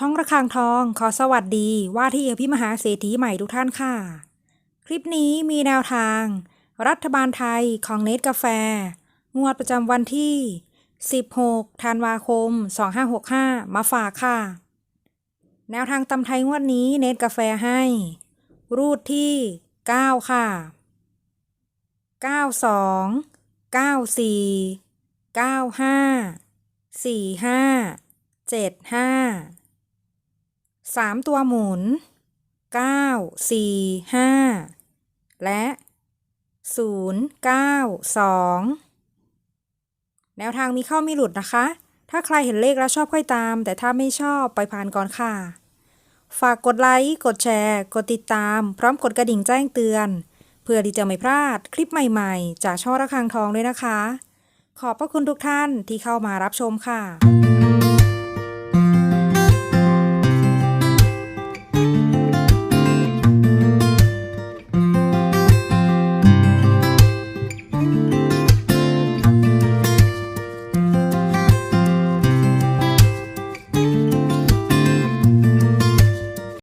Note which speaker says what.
Speaker 1: ช่องระฆังทองขอสวัสดีว่าที่เอภิมหาเศรษฐีใหม่ทุกท่านค่ะ คลิปนี้มีแนวทาง รัฐบาลไทยของเนตกาแฟ งวดประจำวันที่ 16 ธันวาคม 2565 มาฝากค่ะ แนวทางตำไทยงวดนี้เนตกาแฟให้ รูดที่ 9 ค่ะ 92 94 95 45 75 3ตัวหมุน9 4 5และ0 9 2แนวทางมีเข้ามีหลุดนะคะ ถ้าใครเห็นเลขแล้วชอบค่อยตาม แต่ถ้าไม่ชอบไปผ่านก่อนค่ะ ฝากกดไลค์ กดแชร์ กดติดตาม พร้อมกดกระดิ่งแจ้งเตือน เพื่อที่จะไม่พลาดคลิปใหม่ๆ จากช่องระฆังทองด้วยนะคะ ขอบพระคุณทุกท่านที่เข้ามารับชมค่ะ